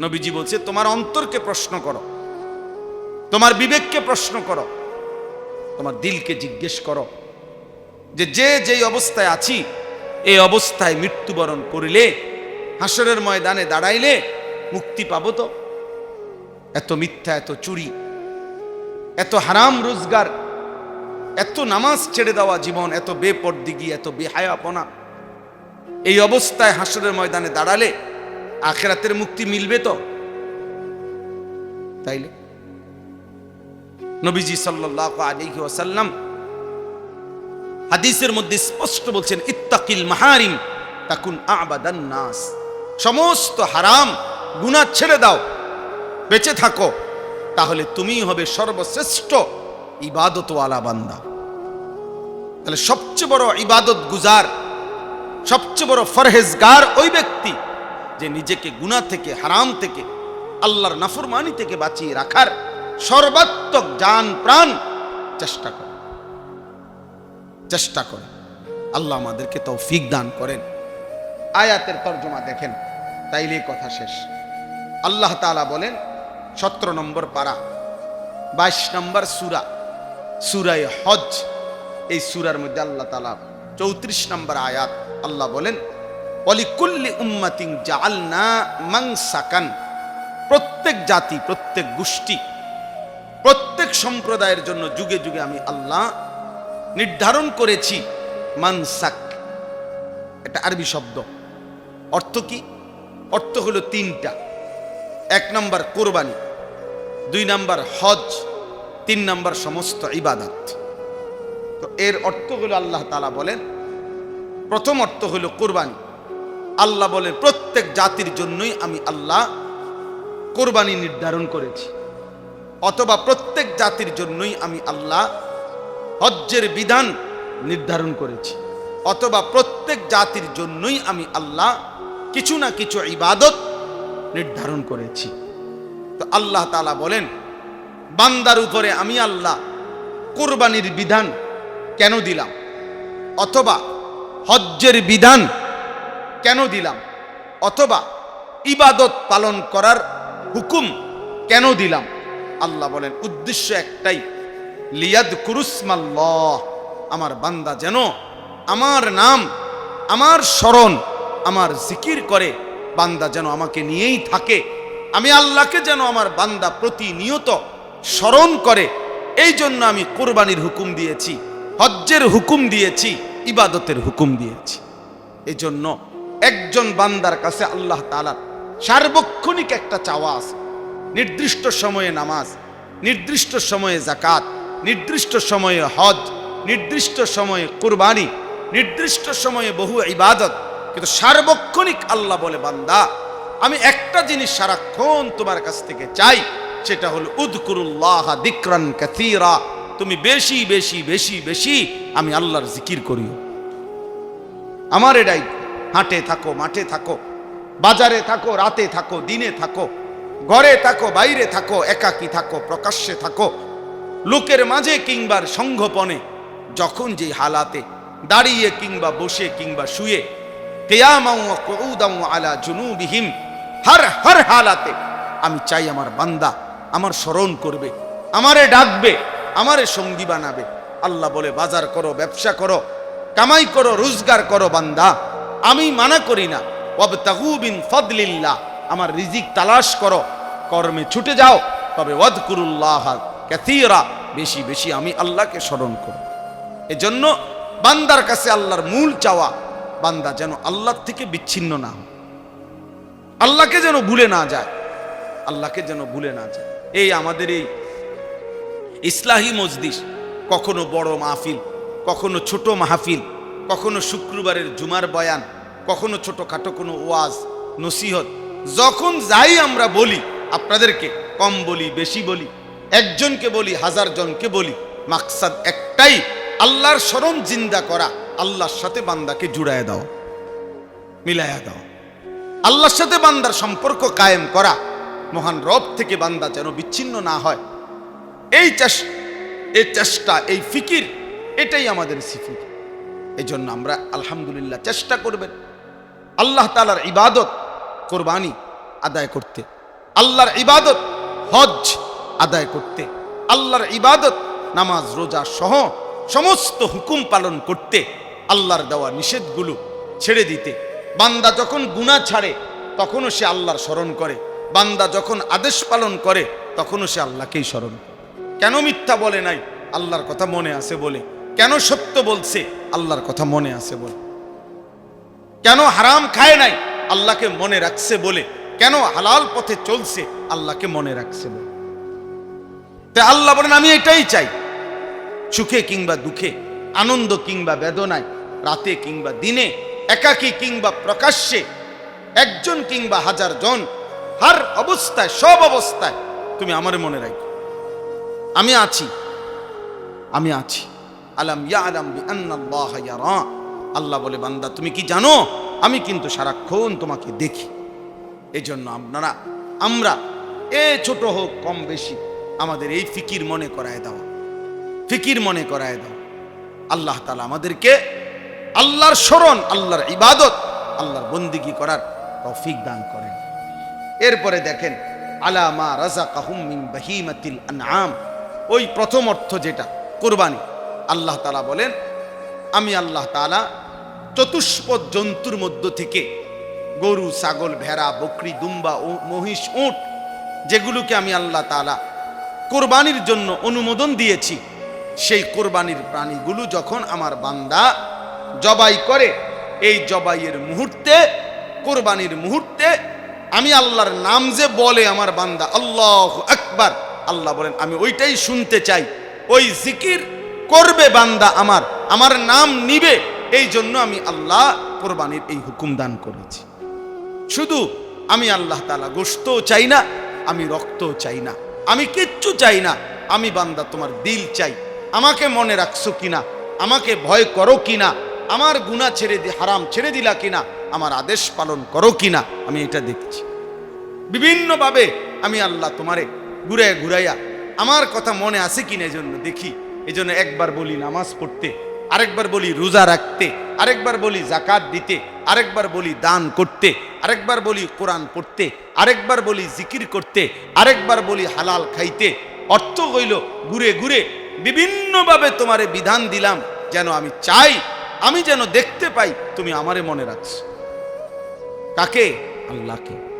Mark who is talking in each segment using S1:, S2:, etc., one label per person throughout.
S1: নবীজি বলছে, তোমার অন্তরকে প্রশ্ন করো, তোমার বিবেককে প্রশ্ন করো, তোমার দিলকে জিজ্ঞেস করো যে যে যেই অবস্থায় আছি, এই অবস্থায় মৃত্যুবরণ করিলে, হাসরের ময়দানে দাঁড়াইলে মুক্তি পাবো তো? এত মিথ্যা, এত চুরি, এত হারাম রোজগার, এত নামাজ ছেড়ে দেওয়া জীবন, এত বেপরদিগি, এত বেহায়াপনা, এই অবস্থায় হাসরের ময়দানে দাঁড়ালে আখেরাতের মুক্তি মিলবে তো? তাইলে? নবীজি সাল্লাহ আলাইহি ওয়াসাল্লাম হাদিসের মধ্যে স্পষ্ট বলছেন, ইত্তাকিল মাহারিম তাকুন আবাদান নাস। সমস্ত হারাম গুনাহ ছেড়ে দাও, বেঁচে থাকো, তাহলে তুমি হবে সর্বশ্রেষ্ঠ ইবাদতওয়ালা বান্দা। তাহলে সবচেয়ে বড় ইবাদত গুজার, সবচেয়ে বড় ফরহেজগার ওই ব্যক্তি যে নিজেকে গুনাহ থেকে, হারাম থেকে, আল্লাহর নাফরমানি থেকে বাঁচিয়ে রাখার সর্বাত্মক জান, প্রাণ চেষ্টা করে। চেষ্টা করে। আল্লাহ আমাদেরকে তৌফিক দান করেন। আয়াতের তর্জমা দেখেন তাইলে কথা শেষ। আল্লাহ তাআলা বলেন, সতেরো নম্বর পারা, বাইশ নম্বর সুরা, সুরায় হজ এই সুরার মধ্যে আল্লাহ তালা চৌত্রিশ নম্বর আয়াত, আল্লাহ বলেন অলিকুল্লি উম্মাতিং জাআলনা মাংসাকান প্রত্যেক জাতি, প্রত্যেক গোষ্ঠী, প্রত্যেক সম্প্রদায়ের জন্য যুগে যুগে আমি আল্লাহ নির্ধারণ করেছি মানসাক। এটা আরবি শব্দ। অর্থ কি? অর্থ হলো তিনটা। এক নম্বর কোরবানি, দুই নম্বর হজ, তিন নম্বর সমস্ত ইবাদত। তো এর অর্থ হলো আল্লাহ তালা বলেন, প্রথম অর্থ হলো কোরবানি। আল্লাহ বলেন, প্রত্যেক জাতির জন্যই আমি আল্লাহ কোরবানি নির্ধারণ করেছি। অথবা প্রত্যেক জাতির জন্যই আমি আল্লাহ হজ্জের বিধান নির্ধারণ করেছি। অথবা প্রত্যেক জাতির জন্যই আমি আল্লাহ কিছু না কিছু ইবাদত নির্ধারণ করেছি। তো আল্লাহ তালা বলেন, বান্দার উপরে আমি আল্লাহ কোরবানির বিধান কেন দিলাম? অথবা হজ্জের বিধান কেন দিলাম? অথবা ইবাদত পালন করার হুকুম কেন দিলাম? আল্লাহ বলেন, উদ্দেশ্য একটাই লিয়াদ কুরুসমাল্লাহ আমার বান্দা যেন আমার নাম, আমার স্মরণ, আমার জিকির করে, বান্দা যেন আমাকে নিয়েই থাকে। আমি আল্লাহকে যেন আমার বান্দা প্রতিনিয়ত স্মরণ করে, এই জন্য আমি কোরবানির হুকুম দিয়েছি, হজ্জের হুকুম দিয়েছি, ইবাদতের হুকুম দিয়েছি। এই জন্য একজন বান্দার কাছে আল্লাহ তালার সার্বক্ষণিক একটা চাওয়া আছে। নির্দিষ্ট সময়ে নামাজ, নির্দিষ্ট সময়ে জাকাত নির্দিষ্ট সময়ে হজ, নির্দিষ্ট সময়ে কুরবানি, নির্দিষ্ট সময়ে বহু ইবাদত। কিন্তু সার্বক্ষণিক আল্লাহ বলে, বান্দা, আমি একটা জিনিস সারাক্ষণ তোমার কাছ থেকে চাই, সেটা হলো উদকুরুল্লাহ দিক্রান কাথীরা তুমি বেশি বেশি বেশি বেশি আমি আল্লাহর জিকির করিও। আমার এটাই হাটে থাকো, মাঠে থাকো, বাজারে থাকো, রাতে থাকো, দিনে থাকো, ঘরে থাকো, বাইরে থাকো, একাকী থাকো, প্রকাশ্যে থাকো, লোকের মাঝে কিংবার সংঘপনে যখন যে হালাতে, দাঁড়িয়ে কিংবা বসে কিংবা শুয়ে আলা জুনুবিহিম, হর হর হালাতে, আমি চাই আমার বান্দা আমার স্মরণ করবে, আমারে ডাকবে, আমারে সঙ্গী বানাবে। আল্লাহ বলে, বাজার করো, ব্যবসা করো, কামাই করো, রোজগার করো বান্দা। আমি মানা করি না। ওয়াবতাগু বিন ফদলিল্লাহ, আমার রিজিক তালাশ করো, কর্মে ছুটে যাও, তবে ওয়াদকুরুল্লাহ ক্যাথিরা বেশি বেশি আমি আল্লাহকে স্মরণ করো এজন্য বান্দার কাছে আল্লাহর মূল চাওয়া, বান্দা যেন আল্লাহর থেকে বিচ্ছিন্ন না হয়। আল্লাহকে যেন ভুলে না যায়, আল্লাহকে যেন ভুলে না যায়। এই আমাদের এই ইসলাহি মজদিস কখনো বড় মাহফিল, কখনো ছোট মাহফিল কখনো শুক্রবারের জুমার বয়ান, কখনো ছোটোখাটো কোনো ওয়াজ, নসিহত, যখন যাই আমরা বলি, আপনাদেরকে কম বলি, বেশি বলি, একজনকে বলি, হাজার জনকে বলি, মাকসাদ একটাই, আল্লাহর স্মরণ জিন্দা করা, আল্লাহর সাথে বান্দাকে জুড়ায় দাও মিলায়া দাও। আল্লাহর সাথে বান্দার সম্পর্ক কায়েম করা, মহান রব থেকে বান্দা যেন বিচ্ছিন্ন না হয়, এই চেষ্টা এই চেষ্টা, এই ফিকির, এটাই আমাদের সিফির এই জন্য আমরা আলহামদুলিল্লাহ চেষ্টা করবেন আল্লাহ তালার ইবাদত কোরবানি আদায় করতে, আল্লাহর ইবাদত হজ আদায় করতে, আল্লাহর ইবাদত নামাজ, রোজা সহ সমস্ত হুকুম পালন করতে, আল্লাহর দেওয়া নিষেধগুলো ছেড়ে দিতে। বান্দা যখন গুনাহ ছাড়ে, তখনও সে আল্লাহর স্মরণ করে। বান্দা যখন আদেশ পালন করে, তখনও সে আল্লাহকেই স্মরণ কেন মিথ্যা বলে নাই? আল্লাহর কথা মনে আছে বলে। কেন সত্য বলছে? আল্লাহর কথা মনে আছে বলে। কেন হারাম খায় নাই? আল্লাহকে মনে রাখছে বলে। কেন হালাল পথে চলছে? আল্লাহকে মনে রাখছে বলে। তাই আল্লাহ বলেন, আমি এটাই চাই। সুখে কিংবা দুঃখে, আনন্দ কিংবা বেদনায়, রাতে কিংবা দিনে, একাকী কিংবা প্রকাশ্যে, একজন কিংবা হাজার জন, হার অবস্থায়, সব অবস্থায়, তুমি আমার মনে রাখো। আমি আছি। আমি আছি। আলাম ইয়া আলাম আল্লাহ বলে, বান্দা, তুমি কি জানো? আমি কিন্তু সারাক্ষণ তোমাকে দেখি। এই জন্য আপনারা, আমরা, এ ছোট হোক, কম বেশি, আমাদের এই ফিকির মনে করায় দাও। ফিকির মনে করায় দাও। আল্লাহ তালা আমাদেরকে আল্লাহর স্মরণ, আল্লাহর ইবাদত, আল্লাহর বন্দিগি করার তৌফিক দান করেন। এরপরে দেখেন আলামা রাজা কাহুম বাহিমাতিল ওই প্রথম অর্থ যেটা, কোরবানি। আল্লাহ তালা বলেন, আমি আল্লাহ তালা চতুষ্পদ জন্তুর মধ্য থেকে গরু, ছাগল, ভেড়া, বকরি, দুম্বা, ও মহিষ, উঁট, যেগুলোকে আমি আল্লাহ তালা কোরবানির জন্য অনুমোদন দিয়েছি, সেই কোরবানির প্রাণীগুলো যখন আমার বান্দা জবাই করে, এই জবাইয়ের মুহূর্তে, কোরবানির মুহূর্তে, আমি আল্লাহর নাম যে বলে আমার বান্দা, আল্লাহ আকবার, আল্লাহ বলেন, আমি ওইটাই শুনতে চাই। ওই জিকির করবে বান্দা আমার আমার নাম নিবে। এই জন্য আমি আল্লাহ কোরবানির এই হুকুম দান করেছি। শুধু আমি আল্লাহ তালা গোস্তও চাই না, আমি রক্তও চাই না, আমি কিচ্ছু চাই না, আমি বান্দা তোমার দিল চাই। আমাকে মনে রাখছো কিনা, আমাকে ভয় করো কিনা, আমার গুণা ছেড়ে দি, হারাম ছেড়ে দিলা কিনা, আমার আদেশ পালন করো কিনা, আমি এটা দেখছি। বিভিন্নভাবে আমি আল্লাহ তোমারে ঘুরাইয়া ঘুরাইয়া, আমার কথা মনে আছে কিনা জন্য দেখি। এজন্য একবার বলি নামাজ পড়তে, আরেকবার বলি রোজা রাখতে, আরেকবার বলি জাকাত দিতে, আরেকবার বলি দান করতে, আরেকবার বলি কোরআন পড়তে, আরেকবার বলি জিকির করতে, আরেকবার বলি হালাল খাইতে। অর্থ হইল ঘুরে ঘুরে বিভিন্নভাবে তোমারে বিধান দিলাম, যেন আমি চাই, আমি যেন দেখতে পাই তুমি আমারে মনে রাখছো। কাকে? আল্লাহকে।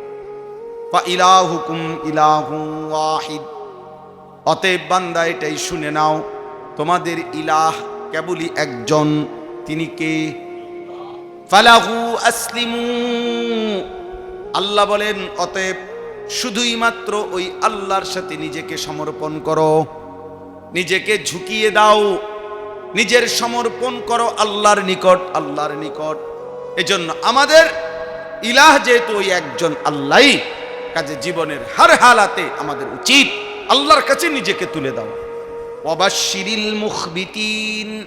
S1: ইলাহুকুম ইলাহু ওয়াহিদ। অতএব বান্দা এটাই শুনে নাও তোমাদের ইলাহ কেবলই একজন, তিনি কে? ফালাহু আসলিমু। আল্লাহ বলেন, অতএব শুধুই মাত্র ওই আল্লাহর সাথে নিজেকে সমর্পণ করো, নিজেকে ঝুঁকিয়ে দাও, নিজের সমর্পণ করো আল্লাহর নিকট আল্লাহর নিকট। এজন্য আমাদের ইলাহ যেহেতু ওই একজন আল্লাহ কাজে জীবনের হার হালাতে আমাদের উচিত আল্লাহর কাছে নিজেকে তুলে দাও অবাশিরিল মুখবিতিন।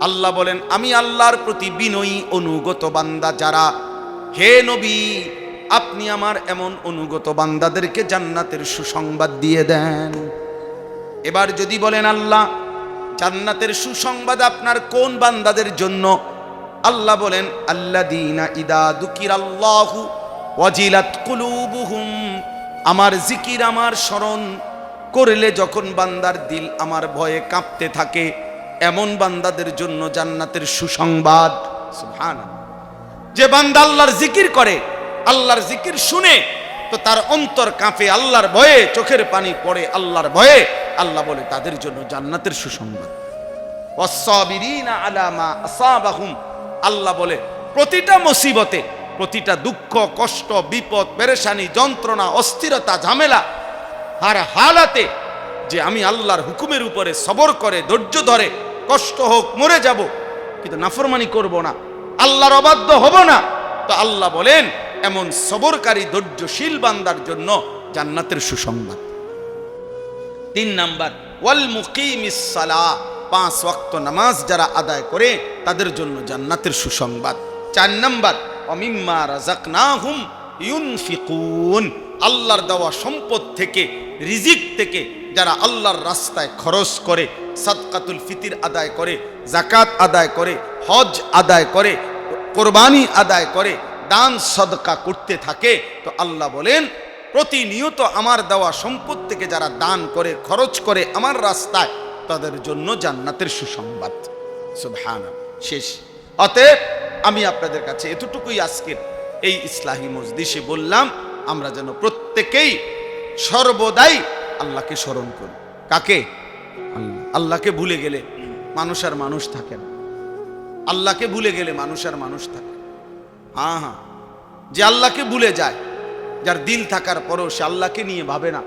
S1: আল্লাহ বলেন, আমি আল্লাহর প্রতি বিনয়ী, অনুগত বান্দা যারা, হে নবী, আপনি আমার এমন অনুগত বান্দাদেরকে জান্নাতের সুসংবাদ দিয়ে দেন। এবার যদি বলেন, আল্লাহ, জান্নাতের সুসংবাদ আপনার কোন বান্দাদের জন্য? আল্লাহ বলেন আল্লাদিনা ইদা দুকির আল্লাহু ওয়াজিলাত কুলুবুহুম। আমার জিকির, আমার স্মরণ করলে যখন বান্দার দিল আমার ভয়ে কাঁপতে থাকে, এমন বান্দাদের জন্য জান্নাতের সুসংবাদ। যে বান্দা আল্লাহর জিকির করে, আল্লাহর জিকির শুনে, তো তার অন্তর কাঁপে, আল্লাহর ভয়ে চোখের পানি পড়ে, আল্লাহর ভয়ে আল্লাহ বলে তাদের জন্য জান্নাতের সুসংবাদ। আসাবাহুম। আল্লাহ বলে, প্রতিটা মুসিবতে, প্রতিটা দুঃখ, কষ্ট, বিপদ, পেরেশানি, যন্ত্রণা, অস্থিরতা, ঝামেলা আর হালাতে যে আমি আল্লাহর হুকুমের উপরে সবর করে, ধৈর্য ধরে, কষ্ট হোক, মরে যাব, কিন্তু নাফরমানি করব না, আল্লাহর অবাধ্য হব না। তো আল্লাহ বলেন, এমন সবরকারী, ধৈর্যশীল বান্দার জন্য জান্নাতের সুসংবাদ। তিন নাম্বার, ওয়াল মুকিমিস সালাহ পাঁচ ওয়াক্ত নামাজ যারা আদায় করে, তাদের জন্য জান্নাতের সুসংবাদ। চার নাম্বার অমিম্মা রাজাকনাহুম ইউনফিকুন, আল্লাহর দেওয়া সম্পদ থেকে রিজিক থেকে যারা আল্লাহর রাস্তায় খরচ করে, সাদকাতুল ফিতির আদায় করে জাকাত আদায় করে, হজ আদায় করে, কোরবানি আদায় করে, দান সদকা করতে থাকে, তো আল্লাহ বলেন, প্রতিনিয়ত আমার দেওয়া সম্পদ থেকে যারা দান করে, খরচ করে আমার রাস্তায়, তাদের জন্য জান্নাতের সুসংবাদ। সুবহান শেষ। অতএব, আমি আপনাদের কাছে এতটুকুই আজকের এই ইসলাহী মজদিসে বললাম, আমরা যেন প্রত্যেকেই সর্বদাই আল্লাহকে স্মরণ করি কাকে? আল্লাহকে ভুলে গেলে মানুষ আর মানুষ থাকে না। আল্লাহকে ভুলে গেলে মানুষ আর মানুষ থাকে হ্যাঁ হ্যাঁ। যে আল্লাহকে ভুলে যায়, যার দিল থাকার পরও সে আল্লাহকে নিয়ে ভাবে না।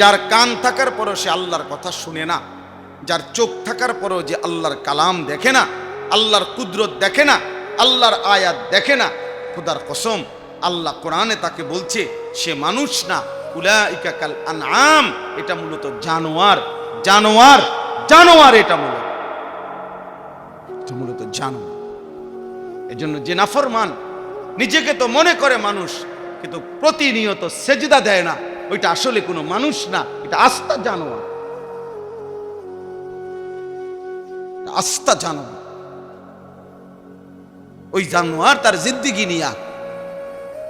S1: যার কান থাকার পরও সে আল্লাহর কথা শুনে না। যার চোখ থাকার পরও যে আল্লাহর কালাম দেখে না, আল্লাহর কুদরত দেখে না, আল্লাহর আয়াত দেখে না, খুদার কসম, আল্লাহ কোরআনে তাকে বলছে, সে মানুষ না উলাইকা কাল আনআম, এটা মূলত জানোয়ার। জানোয়ার জানোয়ার এটা মূলত। এটা মূলত জানোয়ার। এজন্য যে নাফরমান, নিজেকে তো মনে করে মানুষ, কিন্তু প্রতিনিয়ত সেজদা দেয় না। ওইটা আসলে কোনো মানুষ না, এটা আস্থা জানোয়ার। আস্থা জানোয়ার। ওই জানোয়ার তার জিদ্দিগি নিয়া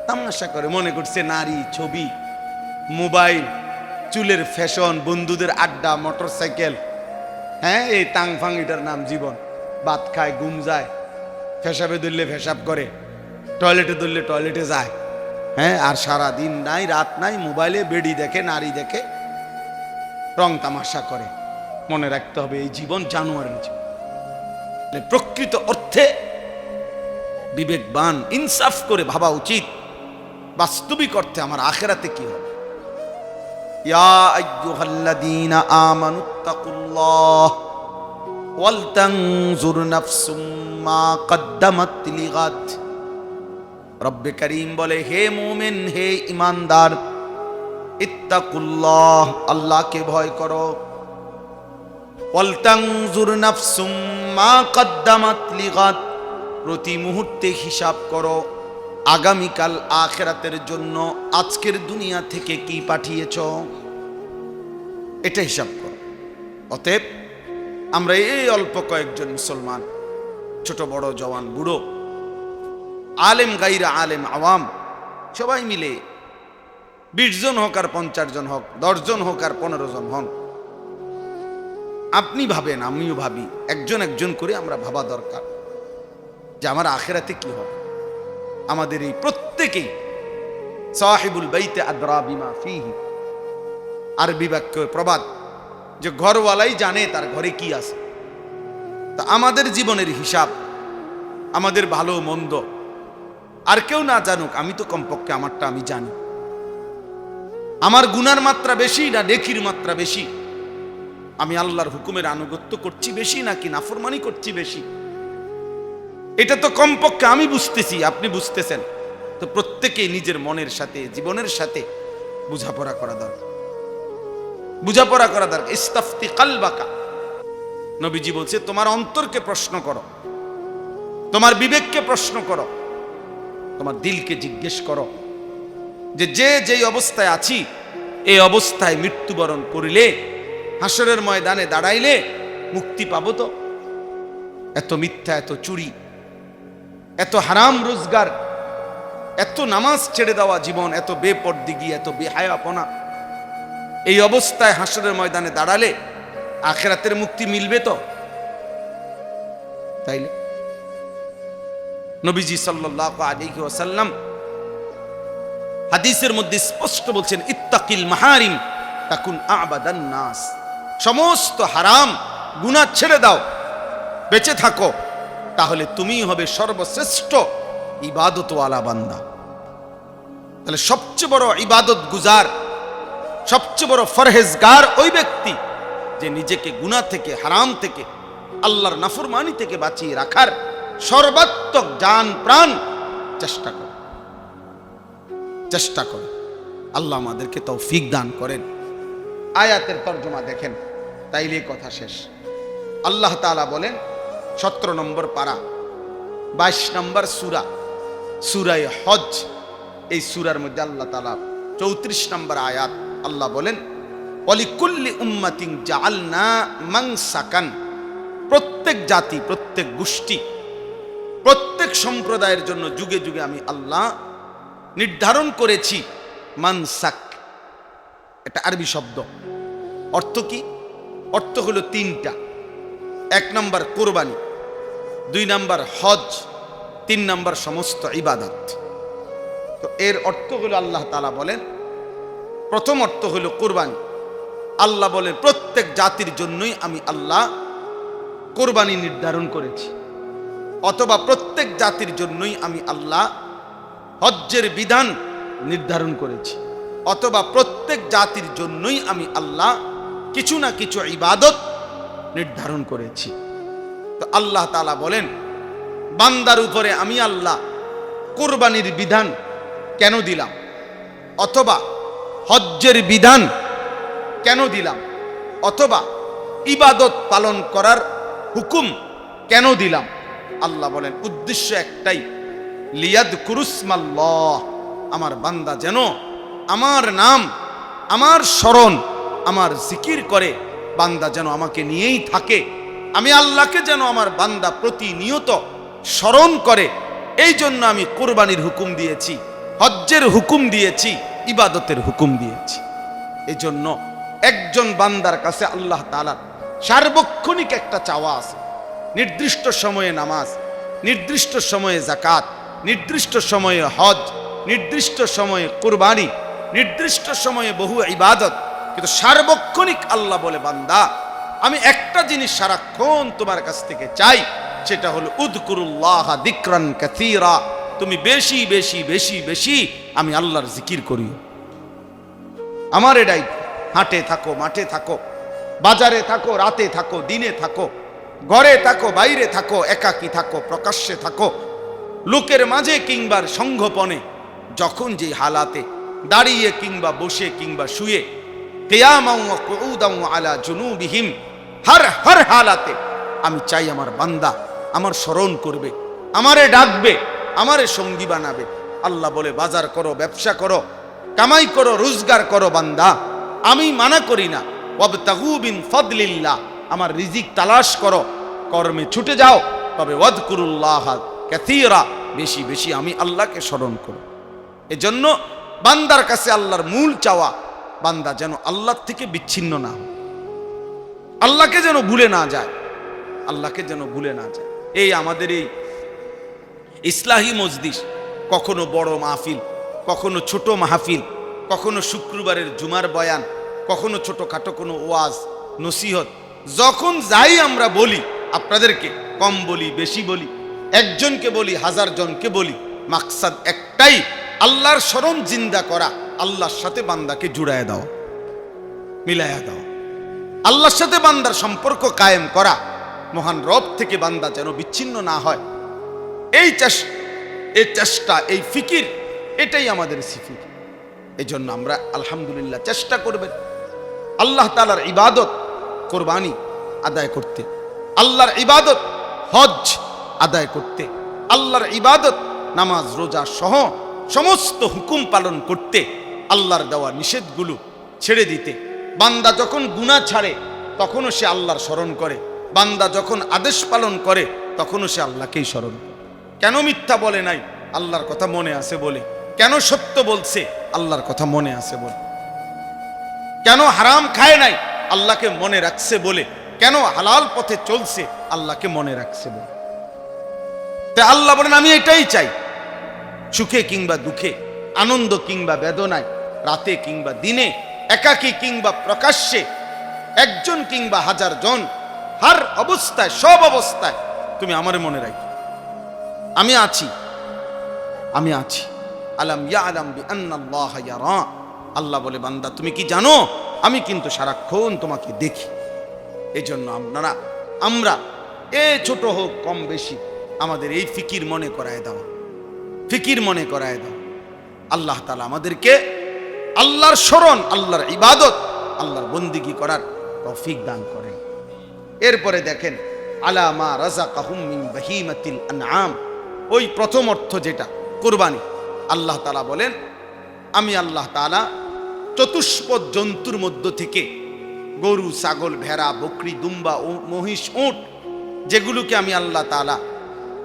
S1: তামাশা করে মনে করছে নারী, ছবি। মোবাইল, চুলের ফ্যাশন, বন্ধুদের আড্ডা মোটর সাইকেল হ্যাঁ এই তাং ফাং এটার নাম জীবন। ভাত খায় গুম যায়, ফেসাবে ধরলে ফেসাব করে, টয়লেটে ধরলে টয়লেটে যায়। হ্যাঁ আর সারা দিন নাই, রাত নাই, মোবাইলে বেডি দেখে, নারী দেখে, রং তামাশা করে। মনে রাখতে হবে, এই জীবন জানুয়ারের জীবন। প্রকৃত অর্থে বিবেকবান, ইনসাফ করে ভাবা উচিত। বাস্তবিক অর্থে আমার আখেরাতে কি হবে? ইয়া আইয়ুহাল্লাযীনা আমানুত্তাকুল্লাহ ওয়ালতানজুর নাফসুম মা কদ্দামাত লিগাদ রব্বে করিম বলে হে মুমিন হে ইমানদার ইত্তাকুল্লাহ আল্লাহকে ভয় করো। মা প্রতি মুহূর্তে হিসাব করো। আগামীকাল আখেরাতের জন্য আজকের দুনিয়া থেকে কি পাঠিয়েছ? এটা হিসাব কর। অতএব, আমরা এই অল্প কয়েকজন মুসলমান, ছোট, বড়, জওয়ান, বুড়ো, আলেম, গাইরা, আলেম, আওয়াম, সবাই মিলে বিশ জন হোক আর পঞ্চাশ জন হোক দশজন হোক আর পনেরো জন হন। আপনি ভাবেন, আমিও ভাবি, একজন একজন করে আমরা ভাবা দরকার যে আমার আখেরাতে কি হবে। আমাদের এই প্রত্যেকেই সাহিবুল বাইতে আদ্রা বিমা ফিহি। আরবি বাক্য প্রবাদ, যে ঘরওয়ালাই জানে তার ঘরে কি আছে। তা আমাদের জীবনের হিসাব, আমাদের ভালো মন্দ, আর কেউ না জানুক, আমি তো কমপক্ষে আমারটা আমি জানি। আমার গুনার মাত্রা বেশি না নেকির মাত্রা বেশি? আমি আল্লাহর হুকুমের আনুগত্য করছি বেশি নাকি নাফরমানি করছি বেশি? এটা তো কমপক্ষে আমি বুঝতেছি, আপনি বুঝতেছেন। তো প্রত্যেকেই নিজের মনের সাথে, জীবনের সাথে বোঝাপড়া করা দরকার। বুঝাপড়া করা দরকার। ইস্তাফতি কালবাকা। নবীজি বলছে, তোমার অন্তরকে প্রশ্ন করো। তোমার বিবেককে প্রশ্ন করো। তোমার দিলকে জিজ্ঞেস করো যে যে যেই অবস্থায় আছি, এই অবস্থায় মৃত্যুবরণ করিলে, হাসরের ময়দানে দাঁড়াইলে মুক্তি পাবো তো? এত মিথ্যা, এত চুরি এত হারাম রোজগার, এত নামাজ ছেড়ে দেওয়া জীবন, এত বেপরদিগি, এত বেহায়াপনা। এই অবস্থায় হাসরের ময়দানে দাঁড়ালে আখেরাতের মুক্তি মিলবে তো? তাইলে? নবীজি সাল্লাহ আলাইহি ওয়াসাল্লাম হাদিসের মধ্যে স্পষ্ট বলছেন, ইত্তাকিল মাহারিম তাকুন আবাদান নাস। সমস্ত হারাম গুনাহ ছেড়ে দাও, বেঁচে থাকো। তাহলে তুমি হবে সর্বশ্রেষ্ঠ ইবাদতওয়ালা বান্দা। তাহলে সবচেয়ে বড় ইবাদত গুজার, সবচেয়ে বড় ফরহেজগার ওই ব্যক্তি যে নিজেকে গুনাহ থেকে, হারাম থেকে, আল্লাহর নাফরমানি থেকে বাঁচিয়ে রাখার সর্বাত্মক যান প্রাণ চেষ্টা করে। চেষ্টা করে। আল্লাহ আমাদেরকে তৌফিক দান করেন। আয়াতের তর্জমা দেখেন তাইলে কথা শেষ। আল্লাহ তাআলা বলেন সতেরো নম্বর পাড়া বাইশ নম্বর সুরা সুরাই হজ এই সুরার মধ্যে আল্লাহ তাআলা চৌত্রিশ নম্বর আয়াত আল্লাহ বলেন অলিকুল্লি উম্মাতিং জাআলনা মাংসাকান প্রত্যেক জাতি, প্রত্যেক গোষ্ঠী, প্রত্যেক সম্প্রদায়ের জন্য যুগে যুগে আমি আল্লাহ নির্ধারণ করেছি, মানসাক। এটা আরবি শব্দ। অর্থ কি? অর্থ হলো তিনটা। এক নম্বর কোরবানি, দুই নম্বর হজ, তিন নম্বর সমস্ত ইবাদত। তো এর অর্থ হলো আল্লাহ তালা বলেন, প্রথম অর্থ হলো কোরবানি। আল্লাহ বলেন, প্রত্যেক জাতির জন্যই আমি আল্লাহ কোরবানি নির্ধারণ করেছি। অথবা প্রত্যেক জাতির জন্যই আমি আল্লাহ হজ্জের বিধান নির্ধারণ করেছি। অথবা প্রত্যেক জাতির জন্যই আমি আল্লাহ কিছু না কিছু ইবাদত নির্ধারণ করেছি। তো আল্লাহ তালা বলেন, বান্দার উপরে আমি আল্লাহ কোরবানির বিধান কেন দিলাম? অথবা হজ্জের বিধান কেন দিলাম? অথবা ইবাদত পালন করার হুকুম কেন দিলাম? আল্লাহ বলেন, উদ্দেশ্য একটাই, লিয়াদ কুরুসমাল্লাহ, আমার বান্দা যেন আমার নাম, আমার স্মরণ, আমার জিকির করে বান্দা যেন আমাকে নিয়েই থাকে। আমি আল্লাহকে যেন আমার বান্দা প্রতিনিয়ত স্মরণ করে এই জন্য আমি কোরবানির হুকুম দিয়েছি, হজ্জের হুকুম দিয়েছি, ইবাদতের হুকুম দিয়েছি। এই জন্য একজন বান্দার কাছে আল্লাহ তালার সার্বক্ষণিক একটা চাওয়া আছে। নির্দিষ্ট সময়ে নামাজ, নির্দিষ্ট সময়ে জাকাত নির্দিষ্ট সময়ে হজ, নির্দিষ্ট সময়ে কুরবানি, নির্দিষ্ট সময়ে বহু ইবাদত কিন্তু সার্বক্ষণিক আল্লাহ বলে, বান্দা, আমি একটা জিনিস সারাক্ষণ তোমার কাছ থেকে চাই, সেটা হলো, উদকুরুল্লাহ দিক্রান কাথীরা তুমি বেশি বেশি বেশি বেশি আমি আল্লাহর জিকির করি। আমার এটাই, হাটে থাকো, মাঠে থাকো, বাজারে থাকো, রাতে থাকো, দিনে থাকো, ঘরে থাকো, বাইরে থাকো, একাকী থাকো, প্রকাশ্যে থাকো, লোকের মাঝে কিংবা সংঘপনে, যখন যে হালাতে, দাঁড়িয়ে কিংবা বসে কিংবা শুয়ে আলা জুনুবিহিম। হর হর হালাতে আমি চাই আমার বান্দা আমার স্মরণ করবে, আমারে ডাকবে, আমারে সঙ্গী বানাবে। আল্লাহ বলে, বাজার করো, ব্যবসা করো, কামাই করো, রোজগার করো বান্দা। আমি মানা করি না। ওয়াবতাগু বিন ফদলিল্লাহ, আমার রিজিক তালাশ করো। কর্মে ছুটে যাও, তবে ওয়াদকুরুল্লাহ কাসীরা, বেশি বেশি আমি আল্লাহকে স্মরণ করো এজন্য বান্দার কাছে আল্লাহর মূল চাওয়া বান্দা যেন আল্লাহ থেকে বিচ্ছিন্ন না হয়। আল্লাহকে যেন ভুলে না যায়। আল্লাহকে যেন ভুলে না যায়। এই আমাদের এই ইসলাহী মজদিস কখনো বড় মাহফিল, কখনো ছোট মাহফিল, কখনো শুক্রবারের জুমার বয়ান, কখনো ছোটখাটো কোনো ওয়াজ, নসিহত, যখন যাই আমরা বলি, আপনাদেরকে কম বলি, বেশি বলি, একজনকে বলি, হাজার জনকে বলি, মাকসাদ একটাই, আল্লাহর স্মরণ জিন্দা করা। আল্লাহর সাথে বান্দাকে জুড়ায় দাও মিলাইয়া দাও। আল্লাহর সাথে বান্দার সম্পর্ক কায়েম করা মহান রব থেকে বান্দা যেন বিচ্ছিন্ন না হয়। এই চেষ্টা এই চেষ্টা, এই ফিকির, এটাই আমাদের সিফির। এই জন্য আমরা আলহামদুলিল্লাহ চেষ্টা করবেন। আল্লাহ তালার ইবাদত কোরবানি আদায় করতে। আল্লাহর ইবাদত হজ আদায় করতে। আল্লাহর ইবাদত, নামাজ, রোজা সহ সমস্ত হুকুম পালন করতে। আল্লাহর দেওয়া নিষেধগুলো ছেড়ে দিতে। বান্দা যখন গুনাহ ছাড়ে, তখনও সে আল্লাহর স্মরণ করে। বান্দা যখন আদেশ পালন করে, তখনও সে আল্লাহকেই স্মরণ করে। কেন মিথ্যা বলে নাই? আল্লাহর কথা মনে আছে বলে। কেন সত্য বলছে? আল্লাহর কথা মনে আছে বলে। কেন হারাম খায় নাই? আল্লাহকে মনে রাখছে বলে। কেন হালাল পথে চলছে? আল্লাহকে মনে রাখছে বলে। তাই আল্লাহ বলেন, আমি এটাই চাই। সুখে কিংবা দুঃখে আনন্দ কিংবা বেদনায়, রাতে কিংবা দিনে, একাকী কিংবা প্রকাশ্যে, একজন কিংবা হাজার জন হার অবস্থায়, সব অবস্থায়, তুমি আমার মনে রাখি আমি আছি। আমি আছি। আলাম ইয়া আলাম বি আল্লাহ বলে, বান্দা, তুমি কি জানো? আমি কিন্তু সারাক্ষণ তোমাকে দেখি। এই জন্য আপনারা, আমরা, এ ছোট হোক, কম বেশি, আমাদের এই ফিকির মনে করায় দেওয়া ফিকির মনে করায় দাও। আল্লাহ তালা আমাদেরকে আল্লাহর স্মরণ, আল্লাহর ইবাদত, আল্লাহর বন্দিগি করার তৌফিক দান করেন এরপরে দেখেন আলামা রাজা কাহুম মিন বাহিমাতিল আনআম। ওই প্রথম অর্থ যেটা, কোরবানি। আল্লাহ তালা বলেন, আমি আল্লাহ তালা চতুষ্পদ জন্তুর মধ্য থেকে গরু, ছাগল, ভেড়া, বকরি, দুম্বা, ও মহিষ, উঁট, যেগুলোকে আমি আল্লাহ তালা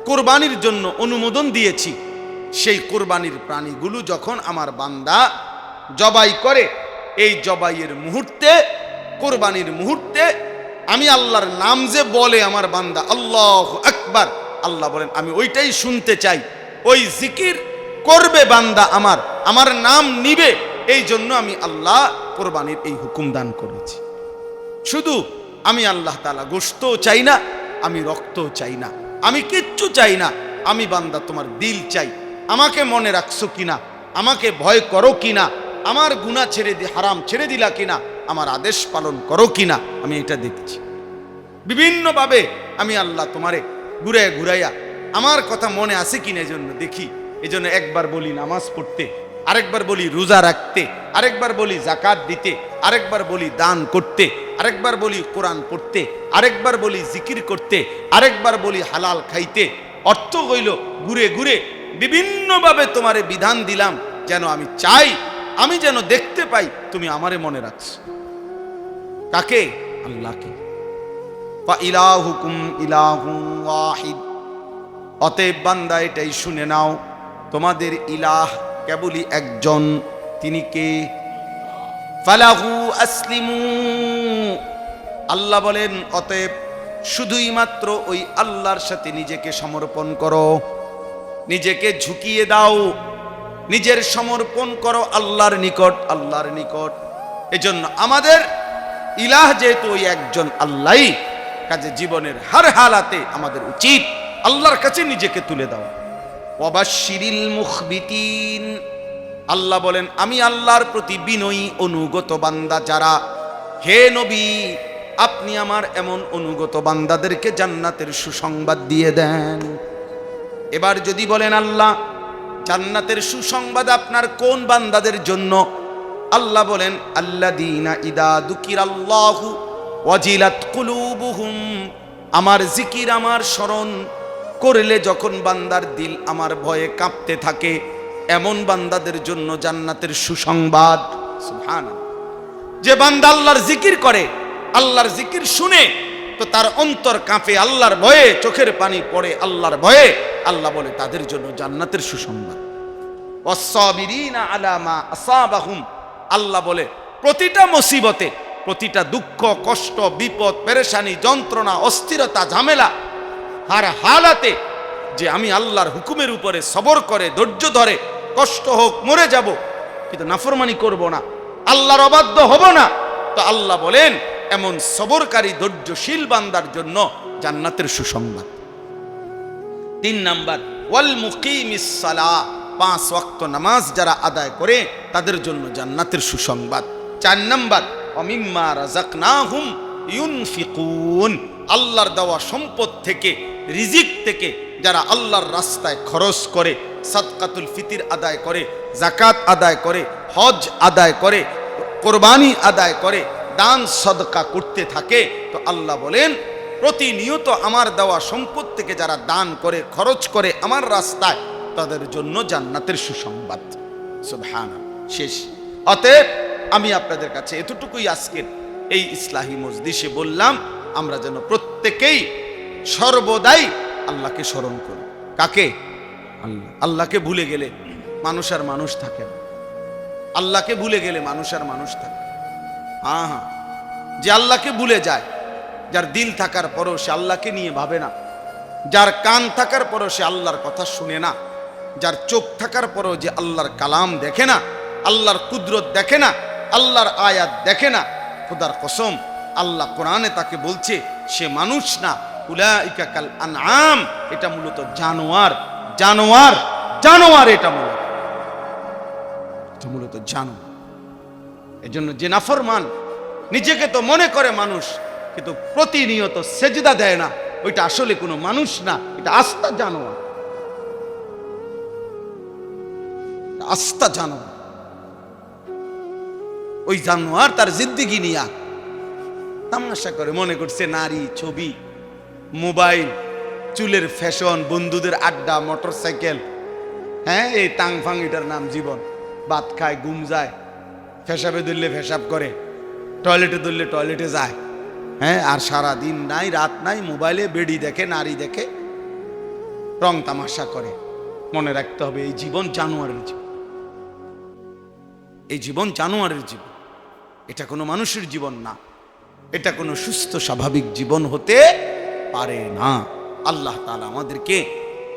S1: কোরবানির জন্য অনুমোদন দিয়েছি সেই কোরবানির প্রাণীগুলো যখন আমার বান্দা জবাই করে, এই জবাইয়ের মুহূর্তে, কোরবানির মুহূর্তে আমি আল্লাহর নাম যে বলে আমার বান্দা, আল্লাহ আকবার, আল্লাহ বলেন, আমি ওইটাই শুনতে চাই। ওই জিকির করবে বান্দা আমার আমার নাম নিবে। এই জন্য আমি আল্লাহ কোরবানির এই হুকুম দান করেছি। শুধু আমি আল্লাহ তালা গোস্তও চাই না, আমি রক্তও চাই না, আমি কিচ্ছু চাই না, আমি বান্দা তোমার দিল চাই। আমাকে মনে রাখছো কিনা? আমাকে ভয় করো কিনা? আমার গুণা ছেড়ে দি, হারাম ছেড়ে দিলা কিনা? আমার আদেশ পালন করো কিনা? আমি এটা দেখছি। বিভিন্নভাবে আমি আল্লাহ তোমারে ঘুরাইয়া ঘুরাইয়া আমার কথা মনে আছে কিনা এই জন্য দেখি। এই জন্য একবার বলি নামাজ পড়তে, আরেকবার বলি রোজা রাখতে, আরেকবার বলি জাকাত দিতে, আরেকবার বলি দান করতে, আরেকবার বলি কোরআন পড়তে, আরেকবার বলি জিকির করতে, আরেকবার বলি হালাল খাইতে। অর্থ হইল ঘুরে ঘুরে বিভিন্নভাবে তোমারে বিধান দিলাম, যেন আমি চাই, আমি যেন দেখতে পাই, তুমি আমারে মনে রাখছো। কাকে? আল্লাহকে। ইলাহুকুম ইলাহু ওয়াহিদ। অতএব বান্দা, এটাই শুনে নাও, তোমাদের ইলাহ কেবলই একজন, তিনি কে? ফালাহু আসলিমু। আল্লাহ বলেন, অতএব শুধুই মাত্র ওই আল্লাহর সাথে নিজেকে সমর্পণ করো। নিজেকে ঝুঁকিয়ে দাও। নিজের সমর্পণ করো আল্লাহর নিকট আল্লাহর নিকট। এজন্য আমাদের ইলাহ যেহেতু ওই একজন আল্লাহই, কাজে জীবনের হার হালাতে আমাদের উচিত আল্লাহর কাছে নিজেকে তুলে দাও ওয়াবাশিরিল মুখবিতিন। আল্লাহ বলেন, আমি আল্লাহর প্রতি বিনয়ী, অনুগত বান্দা যারা, হে নবী, আপনি আমার এমন অনুগত বান্দাদেরকে জান্নাতের সুসংবাদ দিয়ে দেন। এবার যদি বলেন, আল্লাহ, জান্নাতের সুসংবাদ আপনার কোন বান্দাদের জন্য? আল্লাহ বলেন আল্লাদিনা ইদা দুকির আল্লাহু ওয়াজিলাত কুলুবুহুম। আমার জিকির, আমার স্মরণ করলে যখন বান্দার দিল আমার ভয়ে কাঁপতে থাকে, এমন বান্দাদের জন্য জান্নাতের সুসংবাদ। যে বান্দা আল্লাহর জিকির করে, আল্লাহর জিকির শুনে তো তার অন্তর কাঁপে, আল্লাহর ভয়ে চোখের পানি পড়ে, আল্লাহর ভয়ে। আল্লাহ বলে, তাদের জন্য জান্নাতের সুসংবাদ। আল্লাহ বলে, প্রতিটা মুসিবতে, প্রতিটা দুঃখ, কষ্ট, বিপদ, পেরেশানি, যন্ত্রণা, অস্থিরতা, ঝামেলা, হার হালাতে যে আমি আল্লাহর হুকুমের উপরে সবর করে, ধৈর্য ধরে, কষ্ট হোক, মরে যাব, কিন্তু নাফরমানি করব না, আল্লাহর অবাধ্য হব না। তো আল্লাহ বলেন এমন সবরকারী ধৈর্যশীল বান্দার জন্য জান্নাতের সুসংবাদ। তিন নাম্বার, ওয়াল মুকিমিস সালাহ পাঁচ ওয়াক্ত নামাজ যারা আদায় করে, তাদের জন্য জান্নাতের সুসংবাদ। চার নাম্বার, অমিম্মা রাজাকনাহুম ইউনফিকুন, আল্লাহর দেওয়া সম্পদ থেকে, রিজিক থেকে যারা আল্লাহর রাস্তায় খরচ করে, সাদকাতুল ফিতির আদায় করে জাকাত আদায় করে, হজ আদায় করে, কোরবানি আদায় করে দান সদকা করতে থাকে, তো আল্লাহ বলেন, প্রতিনিয়ত আমার দেওয়া সম্পদ থেকে যারা দান করে, খরচ করে আমার রাস্তায়, তাদের জন্য জান্নাতের সুসংবাদ। সুবহান শেষ। অতএব, আমি আপনাদের কাছে এতটুকুই আজকের এই ইসলাহী মজদিসে বললাম, আমরা যেন প্রত্যেকেই সর্বদাই আল্লাহকে স্মরণ করি। কাকে? আল্লাহ। আল্লাহকে ভুলে গেলে মানুষ আর মানুষ থাকে আল্লাহকে ভুলে গেলে মানুষ আর মানুষ থাকে হ্যাঁ হ্যাঁ যে আল্লাহকে ভুলে যায়, যার দিল থাকার পরও সে আল্লাহকে নিয়ে ভাবে না, যার কান থাকার পরও সে আল্লাহর কথা শুনে না, যার চোখ থাকার পরও যে আল্লাহর কালাম দেখে না, আল্লাহর কুদরত দেখে না, আল্লাহর আয়াত দেখে না, খোদার কসম, আল্লাহ কোরআনে তাকে বলছে, সে মানুষ না, উলাইকা আনআম, এটা মূলত জানোয়ার জানোয়ার জানোয়ার এটা মূলত। মূলত জানোয়ার। এজন্য যে নাফরমান নিজেকে তো মনে করে মানুষ, কিন্তু প্রতিনিয়ত সেজদা দেয় না। ওইটা আসলে কোনো মানুষ না, এটা আস্থা জানোয়ার। আস্থা জানোয়ার। ওই জানোয়ার তার জিদ্দিগি নিয়া তামাশা করে মনে করছে নারী, ছবি, মোবাইল, চুলের ফ্যাশন, বন্ধুদের আড্ডা মোটর সাইকেল হ্যাঁ এই তাং ফাং এটার নাম জীবন। ভাত খায়, ঘুম যায়। ফেসাবে ধরলে ফেসাব করে। টয়লেটে ধরলে টয়লেটে যায়। হ্যাঁ আর সারা দিন নাই, রাত নাই, মোবাইলে বেডি দেখে নারী দেখে, রং তামাশা করে। মনে রাখতে হবে, এই জীবন জানুয়ারের জীবন। এই জীবন জানোয়ারের জীবন। এটা কোনো মানুষের জীবন না। এটা কোনো সুস্থ, স্বাভাবিক জীবন হতে পারে না। আল্লাহ তাআলা আমাদেরকে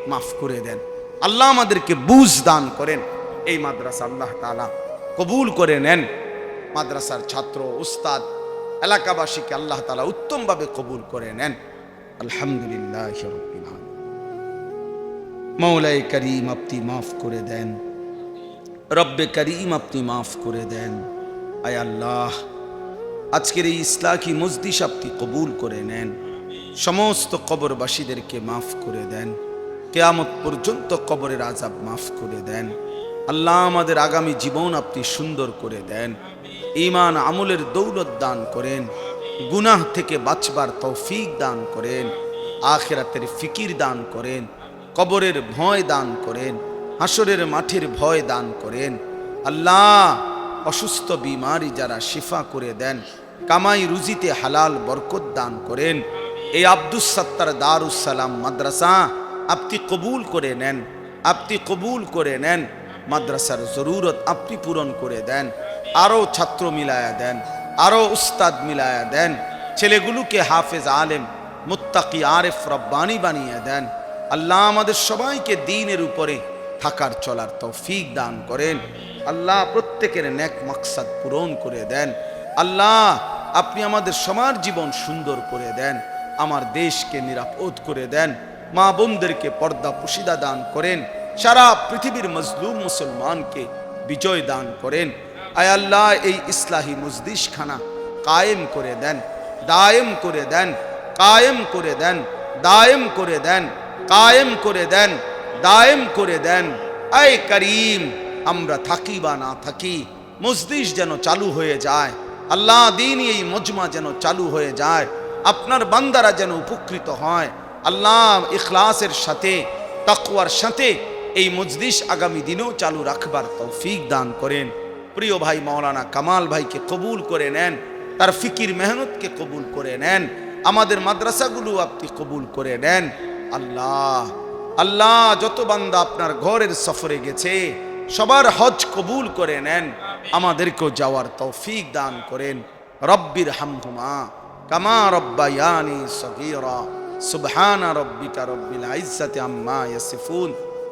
S1: মাফ করে দেন। আল্লাহ আমাদেরকে বুঝ দান করেন। এই মাদ্রাসা আল্লাহ তাআলা কবুল করে নেন। মাদ্রাসার ছাত্র, উস্তাদ, এলাকাবাসীকে আল্লাহ তালা উত্তমভাবে কবুল করে নেন। আলহামদুলিল্লাহ মৌলাই করিম আপনি মাফ করে দেন। রব্বে করিম আপনি মাফ করে দেন। আয় আল্লাহ, আজকের এই ইসলাকি মজদিস আপনি কবুল করে নেন। সমস্ত কবরবাসীদেরকে মাফ করে দেন। কেয়ামত পর্যন্ত কবরের আজাব মাফ করে দেন। আল্লাহ আমাদের আগামী জীবন আপনি সুন্দর করে দেন। ইমান আমলের দৌলত দান করেন। গুনাহ থেকে বাঁচবার তৌফিক দান করেন। আখেরাতের ফিকির দান করেন। কবরের ভয় দান করেন। হাসরের মাঠের ভয় দান করেন। আল্লাহ অসুস্থ বিমারি যারা শিফা করে দেন, কামাই রুজিতে হালাল বরকত দান করেন। এই আব্দুস সত্তার দারুসালাম মাদ্রাসা আপনি কবুল করে নেন। আপনি কবুল করে নেন। মাদ্রাসার জরুরত আপনি পূরণ করে দেন আরও ছাত্র মিলায়া দেন আরও উস্তাদ মিলায়া দেন, ছেলেগুলোকে হাফেজ আলেম, মুত্তাকি আরেফ রব্বানি বানিয়ে দেন। আল্লাহ আমাদের সবাইকে দিনের উপরে থাকার চলার তৌফিক দান করেন। আল্লাহ প্রত্যেকের নেক মাকসাদ পূরণ করে দেন। আল্লাহ, আপনি আমাদের সবার জীবন সুন্দর করে দেন, আমার দেশকে নিরাপদ করে দেন, মা বোনদেরকে পর্দা পুশিদা দান করেন। সারা পৃথিবীর মজলুম মুসলমানকে বিজয় দান করেন। আয় আল্লাহ, এই ইসলাহী মজদিস খানা কায়েম করে দেন, দায়েম করে দেন, কায়েম করে দেন, দায়েম করে দেন, কায়েম করে দেন, দায়েম করে দেন। আয় করিম, আমরা থাকি বা না থাকি মসজিদ যেন চালু হয়ে যায়, আল্লাহ দিন এই মজমা যেন চালু হয়ে যায়, আপনার বান্দারা যেন উপকৃত হয়, আল্লাহ ইখলাসের সাথে, তাকওয়ার সাথে এই মজলিস আগামী দিনেও চালু রাখবার তৌফিক দান করেন। প্রিয় ভাই মাওলানা কামাল ভাইকে কবুল করে নেন, তার ফিকির মেহনতকে কবুল করে নেন, আমাদের মাদ্রাসাগুলো আপনি কবুল করে নেন। আল্লাহ আল্লাহ, যত বান্দা আপনার ঘরের সফরে গেছে, সবার হজ কবুল করে নেন, আমাদেরকেও যাওয়ার তৌফিক দান করেন। রব্বির হামহুমা, কামা রব্বায়ানি সগীরা, সুবহানা রব্বিকা রব্বিল ইজ্জাতি আম্মা ইয়াসিফুন।